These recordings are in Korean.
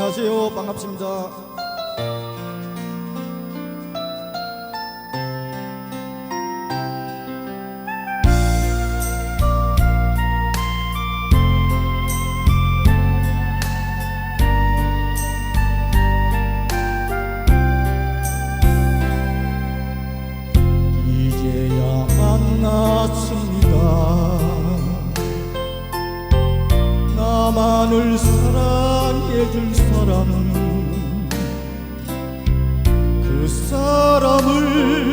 안녕하세요. 반갑습니다. 나만을 사랑 해줄 사람 그 사람을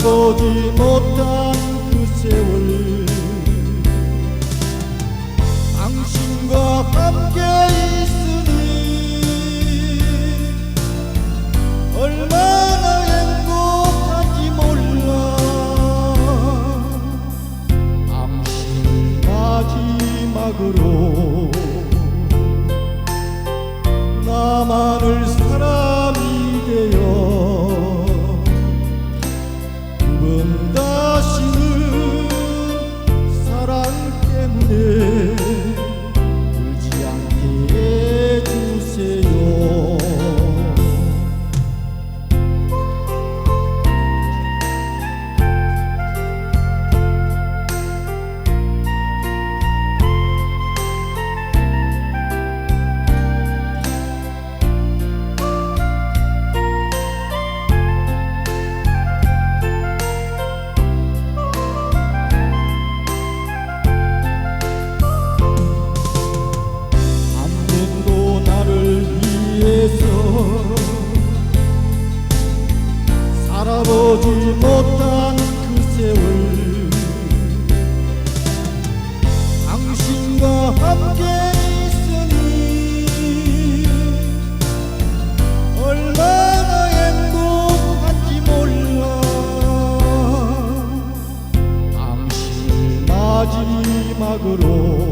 돌아보지 못한 그 세월. 당신과 함께 있으니 얼마나 행복한지 몰라. 당신 마지막으로 나만을 magoou